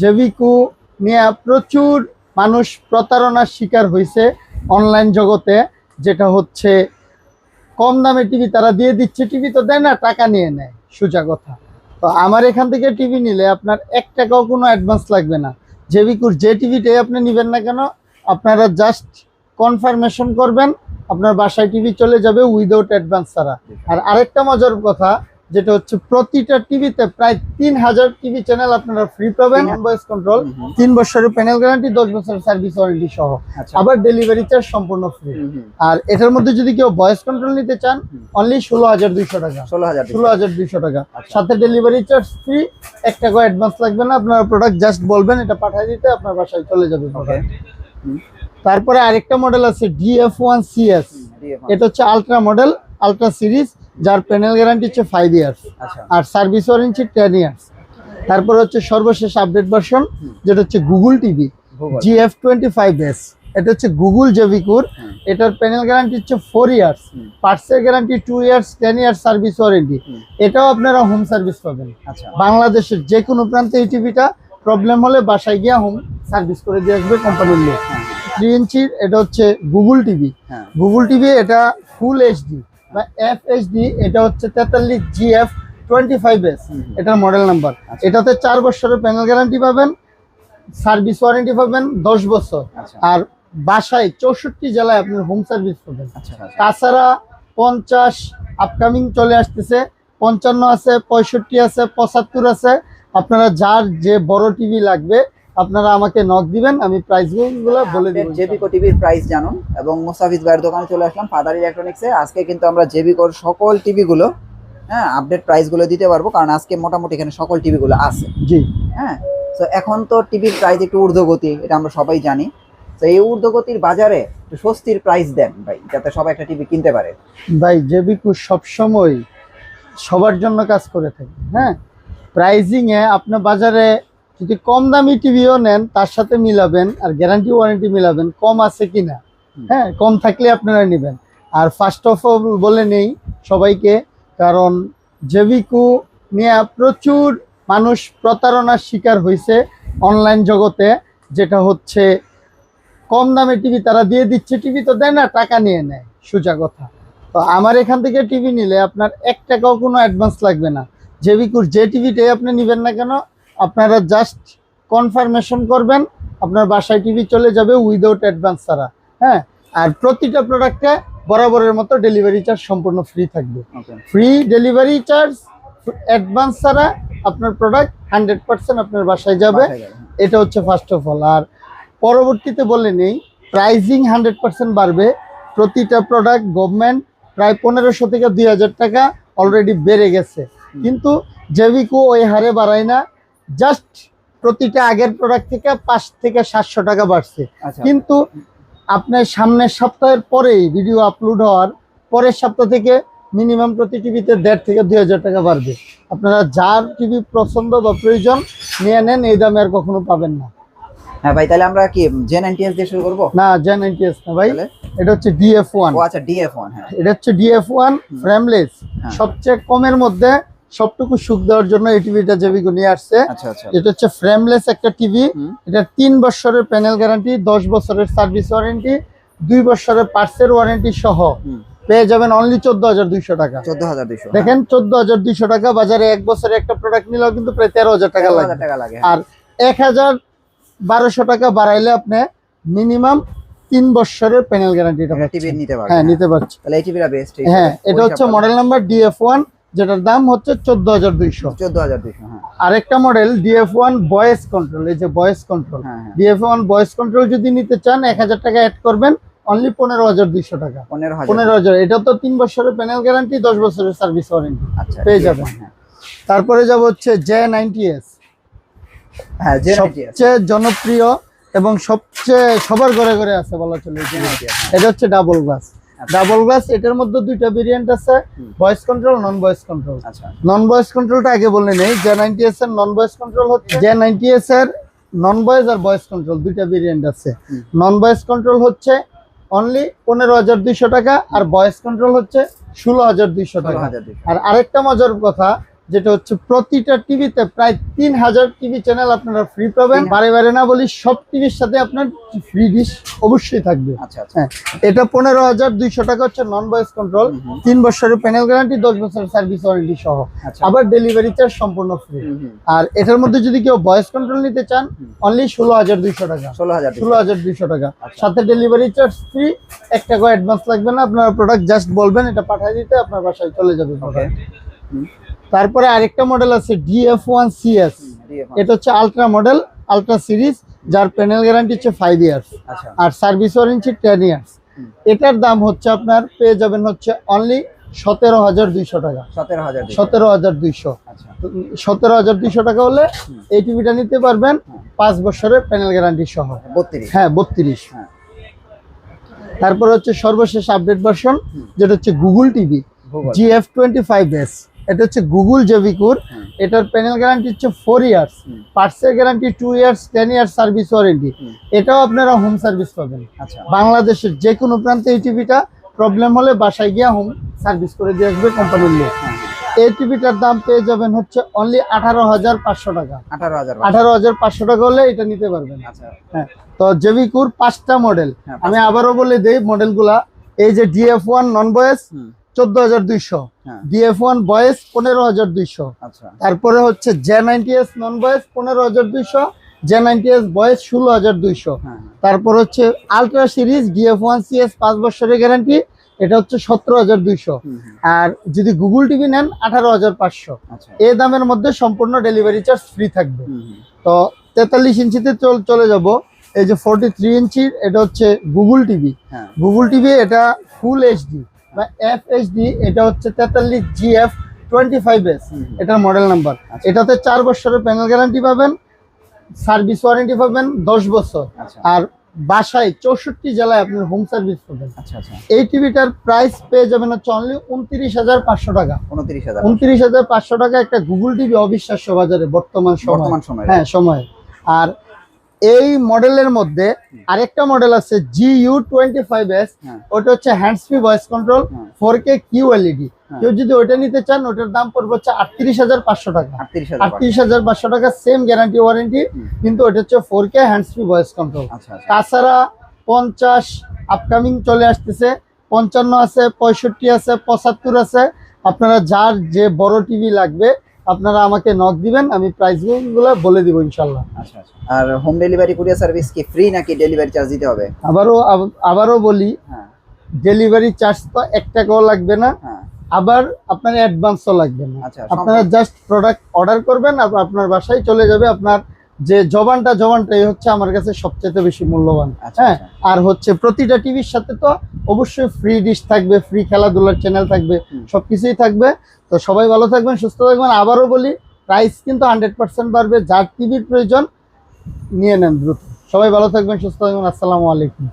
জেভিকু নিয়ে প্রচুর মানুষ প্রতারণার শিকার হয়েছে অনলাইন জগতে, যেটা হচ্ছে কম দামে টিভি তারা দিয়ে দিচ্ছে টিভি তো দেয় না, টাকা নিয়ে নেয়, সোজা কথা। তো আমার এখান থেকে টিভি নিলে আপনার এক টাকাও কোনো অ্যাডভান্স লাগবে না। জেভিকুর যে টিভিটাই আপনি নেবেন না কেন, আপনারা জাস্ট কনফার্মেশন করবেন, আপনার বাসায় টিভি চলে যাবে উইদাউট অ্যাডভান্স ছাড়া। আর আরেকটা মজার কথা যেটা হচ্ছে প্রতিটা টিভিতে প্রায় তিন হাজার টিভি চ্যানেল আপনারা ফ্রি পাবেন ভয়েস কন্ট্রোল। তিন বছরের প্যানেল গ্যারান্টি দশ বছরের সার্ভিস ওয়ারেন্টি সহ। আচ্ছা। আবার ডেলিভারি চার্জ সম্পূর্ণ ফ্রি। আর এটার মধ্যে যদি কেউ ভয়েস কন্ট্রোল নিতে চান অনলি ষোলো হাজার দুইশো টাকা। ষোলো হাজার দুইশো টাকা। আচ্ছা। সাথে ডেলিভারি চার্জ ফ্রি এক টাকা অ্যাডভান্স লাগবে না আপনার প্রোডাক্ট জাস্ট বলবেন এটা পাঠিয়ে দিতে আপনার বাসায় চলে যাবে তারপরে আরেকটা মডেল আছে ডিএফ ওয়ান সিএস এটা হচ্ছে আলট্রা মডেল আলট্রা সিরিজ যার প্যানেল গ্যারান্টি হচ্ছে ফাইভ ইয়ার্স আচ্ছা। আর সার্ভিস ওয়ারেন্টি টেন ইয়ার্স তারপর হচ্ছে সর্বশেষ আপডেট ভার্সন যেটা হচ্ছে Google TV G F twenty five S এটা হচ্ছে গুগল জেভিকুর এটার প্যানেল গ্যারান্টি হচ্ছে four years. পার্টসের guarantee two years ten years service warranty এটাও আপনারা হোম সার্ভিস পাবেন। আচ্ছা। বাংলাদেশের যে কোনো প্রান্তে এই টিভিটা প্রবলেম হলে বাসায় গিয়ে হোম সার্ভিস করে দিয়ে আসবে কোম্পানির লোক। হ্যাঁ। থ্রি ইঞ্চির এটা হচ্ছে গুগল টিভি হ্যাঁ। গুগল টিভি এটা ফুল এইচডি বা এফ এইচডি এটা হচ্ছে তেতাল্লিশ G F twenty five S. এটার মডেল নাম্বার আচ্ছা। এটাতে চার বছরের প্যানেল গ্যারান্টি পাবেন সার্ভিস ওয়ারেন্টি পাবেন দশ বছর। আচ্ছা। আর বাসায় চৌষট্টি জেলায় আপনি হোম সার্ভিস পাবেন। আচ্ছা তাছাড়া পঞ্চাশ আপকামিং চলে আসতেছে পঞ্চান্ন আছে পঁয়ষট্টি আছে পঁচাত্তর আছে। আপনারা যার যে বড় টিভি লাগবে আপনারা আমাকে নক দিবেন আমি প্রাইসগুলো বলে দিব জেবিকো টিভির প্রাইস জানুন এবং মুস্তাফিজ ভাইয়ের দোকানে চলে আসলাম ফাদার ইলেকট্রনিক্সে আজকে কিন্তু আমরা জেবিকোর সকল টিভিগুলো হ্যাঁ আপডেট প্রাইসগুলো দিতে পারব কারণ আজকে মোটামুটি এখানে সকল টিভিগুলো আছে। জি। হ্যাঁ তো এখন তো টিভির প্রাইস একটু ঊর্ধ্বগতি এটা আমরা সবাই জানি। তো এই ঊর্ধ্বগতির বাজারে একটু স্বস্তির প্রাইস দেন ভাই যাতে সবাই একটা টিভি কিনতে পারে। ভাই জেবিকু সবসময় সবার জন্য কাজ করে থাকে হ্যাঁ। প্রাইজিংয়ে আপনার বাজারে যদি কম দামি টিভিও নেন তার সাথে মিলাবেন আর গ্যারান্টি ওয়ারেন্টি মিলাবেন কম আছে কিনা। হ্যাঁ কম থাকলে আপনারা নেবেন। আর ফার্স্ট অফ অল বলে নেই সবাইকে কারণ জেভিকু নিয়ে প্রচুর মানুষ প্রতারণার শিকার হয়েছে অনলাইন জগতে যেটা হচ্ছে কম দামে টিভি তারা দিয়ে দিচ্ছে টিভি তো দেয় না টাকা নিয়ে নেয় সোজা কথা। তো আমার এখান থেকে টিভি নিলে আপনার এক টাকাও কোনো অ্যাডভান্স লাগবে না। জেভিকুর যে টিভিটাই আপনি নেবেন না কেন আপনারা জাস্ট কনফার্মেশন করবেন আপনার বাসায় টিভি চলে যাবে উইদাউট অ্যাডভান্স ছাড়া হ্যাঁ? আর প্রতিটা প্রোডাক্টে বরাবরের মতো ডেলিভারি চার্জ সম্পূর্ণ ফ্রি থাকবে। ফ্রি ডেলিভারি চার্জ অ্যাডভান্স ছাড়া আপনার প্রোডাক্ট হান্ড্রেড পার্সেন্ট আপনার বাসায় যাবে। এটা হচ্ছে ফার্স্ট অফ অল আর পরবর্তীতে বলে নেই প্রাইজিং হান্ড্রেড পার্সেন্ট বাড়বে। প্রতিটা প্রোডাক্ট গভর্নমেন্ট প্রায় পনেরোশো থেকে দুই হাজার টাকা অলরেডি বেড়ে গেছে। কিন্তু জেভিকো ওই হারে বাড়ায় না। জাস্ট প্রতিটা আগের প্রোডাক্ট থেকে পাঁচ থেকে সাতশো টাকা বাড়ছে। আচ্ছা। কিন্তু আপনার সামনের সপ্তাহের পরেই ভিডিও আপলোড হওয়ার পরের সপ্তাহ থেকে মিনিমাম প্রতি টিভিতে দেড় থেকে দুই হাজার টাকা বাড়বে। আপনারা যার টিভি পছন্দ বা প্রয়োজন নিয়ে নেন এই দামে আর কখনো পাবেন না। হ্যাঁ ভাই তাহলে আমরা কি জেন এনটিএস দিয়ে শুরু করব? না জেন এনটিএস না ভাই। এটা হচ্ছে ডিএফ ওয়ান আচ্ছা ডিএফ ওয়ান হ্যাঁ। এটা হচ্ছে ডিএফ ওয়ান। ফ্রেমলেস। সবচেয়ে কমের মধ্যে সবটুকু সুখ দেওয়ার জন্য এই টিভিটা জেবিকো নিয়ে আসছে। আচ্ছা আচ্ছা। এটা হচ্ছে ফ্রেমলেস একটা টিভি। এটা তিন বছরের প্যানেল গ্যারান্টি দশ বছরের সার্ভিস ওয়ারেন্টি দুই বছরের পার্সের ওয়ারেন্টি সহ। পেয়ে যাবেন অনলি চোদ্দ হাজার দুইশো টাকা। চোদ্দ হাজার দুইশো দেখেন চোদ্দ হাজার দুইশো টাকা বাজারে এক বছরে একটা প্রোডাক্ট নিলেও কিন্তু প্রায় তেরো হাজার টাকা লাগে। আর এক হাজার বারোশো টাকা বাড়াইলে আপনি মিনিমাম তিন বছরের প্যানেল গ্যারান্টিটা টিভি নিতে পারবে হ্যাঁ নিতে পারছি তাহলে এই টিভিটা বেস্ট হ্যাঁ এটা হচ্ছে মডেল নাম্বার ডিএফ ওয়ান যেটার দাম হচ্ছে চোদ্দ হাজার দুইশো। চোদ্দ হাজার দুইশো হ্যাঁ। আরেকটা model DF one voice control এই যে ভয়েস কন্ট্রোল হ্যাঁ হ্যাঁ। ডিএফ ওয়ান ভয়েস কন্ট্রোল যদি নিতে চান এক হাজার টাকা অ্যাড করবেন অনলি পনেরো হাজার দুইশো টাকা। পনেরো হাজার। এটা তো তিন বছরের প্যানেল গ্যারান্টি দশ বছরের সার্ভিস ওয়ারেন্টি আচ্ছা পেয়ে যাবেন। হ্যাঁ। তারপরে যাব হচ্ছে জে নাইনটি এস হ্যাঁ সবচেয়ে জনপ্রিয় এবং সবচেয়ে সবার ঘরে ঘরে আছে বলা চলে এটা হচ্ছে ডাবল গ্লাস ডাবল গ্লাস এটার মধ্যে দুইটা ভেরিয়েন্ট আছে। Voice control non voice control আচ্ছা। নন ভয়েস কন্ট্রোলটা আগে বলে নেই জে নাইনটি এস এর নন ভয়েস কন্ট্রোল হচ্ছে। জে নাইনটি এস এর নন ভয়েস আর ভয়েস কন্ট্রোল দুইটা ভেরিয়েন্ট আছে। নন ভয়েস কন্ট্রোল হচ্ছে অনলি পনেরো হাজার দুইশো টাকা আর ভয়েস কন্ট্রোল হচ্ছে ষোলো হাজার দুইশো টাকা। আর আরেকটা মজার কথা যেটা হচ্ছে প্রতিটা টিভিতে প্রায় তিন হাজার টিভি চ্যানেল আপনারা ফ্রি পাবেন। বারে বারে না বলি সব টিভির সাথে আপনার ফ্রি ডিশ অবশ্যই থাকবে। আচ্ছা আচ্ছা। হ্যাঁ এটা পনেরো হাজার দুইশো টাকা হচ্ছে নন ভয়েস কন্ট্রোল। তিন বছরের প্যানেল গ্যারান্টি দশ বছরের সার্ভিস ওয়ারেন্টি সহ। আচ্ছা। আবার ডেলিভারি চার্জ সম্পূর্ণ ফ্রি। আর এটার মধ্যে যদি কেউ ভয়েস কন্ট্রোল নিতে চান অনলি ষোলো হাজার দুইশো টাকা। ষোলো হাজার ষোলো হাজার দুইশো টাকা। সাথে ডেলিভারি চার্জ ফ্রি এক টাকা অ্যাডভান্স লাগবে না। আপনার প্রোডাক্ট জাস্ট বলবেন এটা পাঠিয়ে দিতে আপনার বাসায় চলে যাবে। তারপরে আরেকটা মডেল আছে ডিএফ ওয়ান সিএস এটা হচ্ছে আলট্রা মডেল আলট্রা সিরিজ যার প্যানেল গ্যারান্টি হচ্ছে ফাইভ ইয়ার্স আচ্ছা। আর সার্ভিস ওয়ারেন্টি টেন ইয়ার্স এটার দাম হচ্ছে আপনার পেয়ে যাবেন হচ্ছে অনলি সতেরো হাজার দুইশো টাকা। সতেরো হাজার দুইশো। সতেরো হাজার দুইশো। আচ্ছা। টাকা হলে এই টিভিটা নিতে পারবেন পাঁচ বছরের প্যানেল গ্যারান্টি সহ। হ্যাঁ বত্রিশ। হ্যাঁ। তারপর হচ্ছে সর্বশেষ আপডেট ভার্সন যেটা হচ্ছে Google TV. G F twenty five S এটা হচ্ছে গুগল জেভিকুর এটার প্যানেল গ্যারান্টি হচ্ছে four years. পার্টসের guarantee two years ten years service warranty এটাও আপনারা হোম সার্ভিস পাবেন। আচ্ছা। বাংলাদেশের যে কোনো প্রান্তে এই টিভিটা প্রবলেম হলে বাসায় গিয়ে হোম সার্ভিস করে দিয়ে আসবে কোম্পানির লোক। এই টিভিটার দাম পেয়ে যাবেন হচ্ছে অনলি আঠারো হাজার পাঁচশো টাকা। আঠারো হাজার আঠারো হাজার পাঁচশো টাকা হলে এটা নিতে পারবেন। আচ্ছা। হ্যাঁ তো জেভিকুর পাঁচটা মডেল হ্যাঁ, আমি আবারও বলে দিই মডেলগুলা এই যে ডিএফ ওয়ান নন বয়েস চোদ্দ হাজার দুইশো। হ্যাঁ। ডিএফ ওয়ান বয়েস পনেরো হাজার দুইশো। আচ্ছা। তারপরে হচ্ছে J ninety S non voice পনেরো হাজার দুইশো। জে নাইনটি এস বয়েস ষোলো হাজার দুইশো। হ্যাঁ তারপর হচ্ছে ultra series DF one CS পাঁচ বছরের গ্যারান্টি। এটা হচ্ছে সতেরো হাজার দুইশো। আর যদি গুগল টিভি নেন আঠারো হাজার পাঁচশো। এ দামের মধ্যে সম্পূর্ণ ডেলিভারি চার্জ ফ্রি থাকবে। তো তেতাল্লিশ ইঞ্চিতে চল চলে যাব। এই যে ফোরটি থ্রি ইঞ্চির এটা হচ্ছে গুগল টিভি। হ্যাঁ। গুগল টিভি এটা ফুল এইচডি বা এফ এইচডি এটা হচ্ছে তেতাল্লিশ G F twenty five S এটার মডেল নাম্বার আচ্ছা। এটাতে চার বছরের প্যানেল গ্যারান্টি পাবেন সার্ভিস ওয়ারেন্টি পাবেন দশ বছর। আচ্ছা। আর বাসায় চৌষট্টি জেলায় আপনার হোম সার্ভিস পাবেন। আচ্ছা এই টিভিটার প্রাইস পেয়ে যাবেন হচ্ছে অনলি উনত্রিশ হাজার পাঁচশো টাকা। উনত্রিশ হাজার। উনত্রিশ হাজার পাঁচশো টাকা একটা গুগল টিভি অবিশ্বাস্য বাজারে বর্তমান সময়। হ্যাঁ সময়। আর এই মডেলের মধ্যে আরেকটা মডেল আছে G U twenty five S. ওটা হচ্ছে hands free voice control. Four K Q LED. কেউ যদি ওটা নিতে চান ওটার দাম পড়বে হচ্ছে আটত্রিশ হাজার পাঁচশো টাকা। আটত্রিশ হাজার পাঁচশো। টাকা সেম গ্যারান্টি ওয়ারেন্টি কিন্তু ওটা হচ্ছে four K hands free voice control তাছাড়া পঞ্চাশ আপকামিং চলে আসতেছে পঞ্চান্ন আছে পঁয়ষট্টি আছে পঁচাত্তর আছে। আপনারা যার যে বড় টিভি লাগবে আপনারা আমাকে নক দিবেন আমি প্রাইসগুলো বলে দিব ইনশাল্লাহ। আচ্ছা আচ্ছা। আর হোম ডেলিভারি কুরিয়ার সার্ভিস কি ফ্রি নাকি ডেলিভারি চার্জ দিতে হবে? আবারও আব- আবারও বলি হ্যাঁ। ডেলিভারি চার্জ তো এক টাকাও লাগবে না হ্যাঁ। আবার আপনার অ্যাডভান্সও লাগবে না। আচ্ছা আপনারা জাস্ট প্রোডাক্ট অর্ডার করবেন আর আপনার বাসায় চলে যাবে আপনার যে জবানটা জবানটাই হচ্ছে আমার কাছে সবচেয়ে বেশি মূল্যবান। আচ্ছা, হ্যাঁ? আচ্ছা। আর হচ্ছে প্রতিটা টিভির সাথে তো অবশ্যই ফ্রি ডিশ থাকবে ফ্রি খেলাধুলার চ্যানেল থাকবে সবকিছুই থাকবে। তো সবাই ভালো থাকবেন সুস্থ থাকবেন। আবারও বলি প্রাইস কিন্তু হান্ড্রেড পার্সেন্ট বাড়বে। যার টিভির প্রয়োজন নিয়ে নেন দ্রুত। সবাই ভালো থাকবেন সুস্থ থাকবেন। আসসালামু আলাইকুম।